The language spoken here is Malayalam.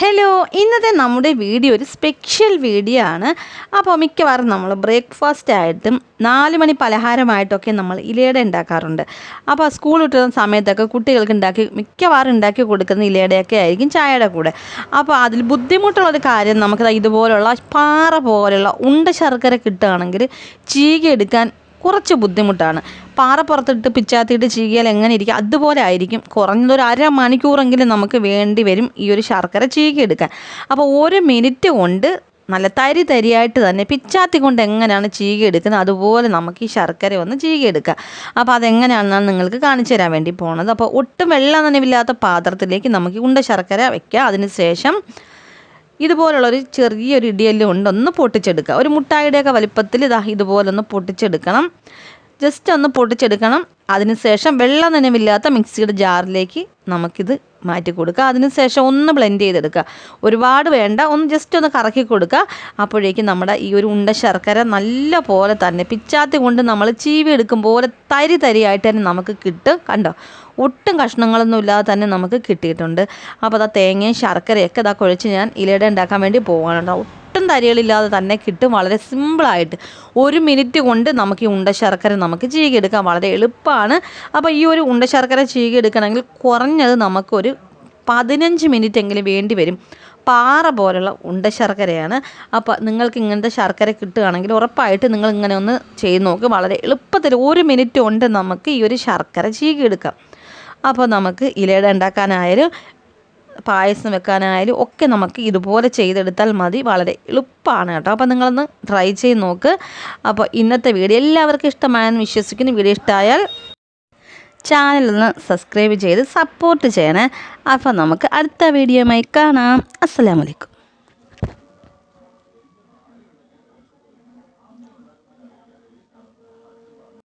ഹലോ ഇന്നത്തെ നമ്മുടെ വീഡിയോ ഒരു സ്പെഷ്യൽ വീഡിയോ ആണ്. അപ്പോൾ മിക്കവാറും നമ്മൾ ബ്രേക്ക്ഫാസ്റ്റ് ആയിട്ടും നാല് മണി പലഹാരമായിട്ടൊക്കെ നമ്മൾ ഇലയട ഉണ്ടാക്കാറുണ്ട്. അപ്പോൾ സ്കൂൾ വിട്ടുന്ന സമയത്തൊക്കെ കുട്ടികൾക്ക് ഉണ്ടാക്കി മിക്കവാറും ഉണ്ടാക്കി കൊടുക്കുന്ന ഇലയടയൊക്കെ ആയിരിക്കും ചായയുടെ കൂടെ. അപ്പോൾ അതിൽ ബുദ്ധിമുട്ടുള്ളൊരു കാര്യം നമുക്ക് ഇതുപോലുള്ള പാറ പോലുള്ള ഉണ്ട ശർക്കര കിട്ടുകയാണെങ്കിൽ ചീകി എടുക്കാൻ കുറച്ച് ബുദ്ധിമുട്ടാണ്. പാറ പുറത്തിട്ട് പിച്ചാത്തിയിട്ട് ചീകിയാൽ എങ്ങനെ ഇരിക്കും? അതുപോലെ ആയിരിക്കും. കുറഞ്ഞതൊരു അര മണിക്കൂറെങ്കിലും നമുക്ക് വേണ്ടി വരും ഈ ഒരു ശർക്കര ചീകിയെടുക്കാൻ. അപ്പോൾ ഒരു മിനിറ്റ് കൊണ്ട് നല്ല തരി തരിയായിട്ട് തന്നെ പിച്ചാത്തി കൊണ്ട് എങ്ങനെയാണ് ചീകി എടുക്കുന്നത് അതുപോലെ നമുക്ക് ഈ ശർക്കര ഒന്ന് ചീകി എടുക്കാം അപ്പോൾ അതെങ്ങനെയാണെന്നാണ് നിങ്ങൾക്ക് കാണിച്ചു തരാൻ വേണ്ടി പോണത്. അപ്പോൾ ഒട്ടും വെള്ളം നനവില്ലാത്ത പാത്രത്തിലേക്ക് നമുക്ക് ഉണ്ട ശർക്കര വെക്കാം. അതിന് ശേഷം ഇതുപോലുള്ളൊരു ചെറിയൊരു ഇടിയല്ലും ഉണ്ട് ഒന്ന് പൊട്ടിച്ചെടുക്കുക ഒരു മുട്ടായിയുടെയൊക്കെ വലിപ്പത്തിൽ ഇതാ ഇതുപോലൊന്ന് പൊട്ടിച്ചെടുക്കണം. ജസ്റ്റ് ഒന്ന് പൊട്ടിച്ചെടുക്കണം. അതിനുശേഷം വെള്ളം നനവില്ലാത്ത മിക്സിയുടെ ജാറിലേക്ക് നമുക്കിത് മാറ്റി കൊടുക്കുക. അതിനുശേഷം ഒന്ന് ബ്ലെൻഡ് ചെയ്തെടുക്കുക. ഒരുപാട് വേണ്ട ഒന്ന് ജസ്റ്റ് ഒന്ന് കറക്കി കൊടുക്കുക. അപ്പോഴേക്കും നമ്മുടെ ഈ ഒരു ഉണ്ട ശർക്കര നല്ല പോലെ തന്നെ പിച്ചാത്തി കൊണ്ട് നമ്മൾ ചീവി എടുക്കും പോലെ തരി തരിയായിട്ട് തന്നെ നമുക്ക് കിട്ടും. കണ്ടോ? ഒട്ടും കഷ്ണങ്ങളൊന്നും ഇല്ലാതെ തന്നെ നമുക്ക് കിട്ടിയിട്ടുണ്ട്. അപ്പോൾ അതാ തേങ്ങയും ശർക്കരയൊക്കെ ഇതാ കുഴച്ച് ഞാൻ ഇലയുടെ ഉണ്ടാക്കാൻ വേണ്ടി പോകാനുണ്ട് ഒട്ടും തരികളില്ലാതെ തന്നെ കിട്ടും. വളരെ സിമ്പിളായിട്ട് ഒരു മിനിറ്റ് കൊണ്ട് നമുക്ക് ഈ ഉണ്ട ശർക്കര നമുക്ക് ചീകിയെടുക്കാം വളരെ എളുപ്പമാണ്. അപ്പോൾ ഈ ഒരു ഉണ്ട ശർക്കര ചീകിയെടുക്കണമെങ്കിൽ കുറഞ്ഞത് നമുക്കൊരു പതിനഞ്ച് മിനിറ്റ് എങ്കിലും വേണ്ടി വരും. പാറ പോലുള്ള ഉണ്ട ശർക്കരയാണ്. അപ്പോൾ നിങ്ങൾക്ക് ഇങ്ങനത്തെ ശർക്കര കിട്ടുകയാണെങ്കിൽ ഉറപ്പായിട്ട് നിങ്ങൾ ഇങ്ങനെ ഒന്ന് ചെയ്ത് നോക്ക്. വളരെ എളുപ്പത്തിൽ ഒരു മിനിറ്റ് കൊണ്ട് നമുക്ക് ഈ ഒരു ശർക്കര ചീകിയെടുക്കാം അപ്പോൾ നമുക്ക് ഇലയുടെ ഉണ്ടാക്കാനായാലും പായസം വെക്കാനായാലും ഒക്കെ നമുക്ക് ഇതുപോലെ ചെയ്തെടുത്താൽ മതി. വളരെ എളുപ്പമാണ് കേട്ടോ. അപ്പോൾ നിങ്ങളൊന്ന് ട്രൈ ചെയ്ത് നോക്ക്. അപ്പോൾ ഇന്നത്തെ വീഡിയോ എല്ലാവർക്കും ഇഷ്ടമായെന്ന് വിശ്വസിക്കുന്നു. വീഡിയോ ഇഷ്ടമായാൽ ചാനലൊന്ന് സബ്സ്ക്രൈബ് ചെയ്ത് സപ്പോർട്ട് ചെയ്യണേ. അപ്പോൾ നമുക്ക് അടുത്ത വീഡിയോയുമായി കാണാം. അസ്സലാമലൈക്കും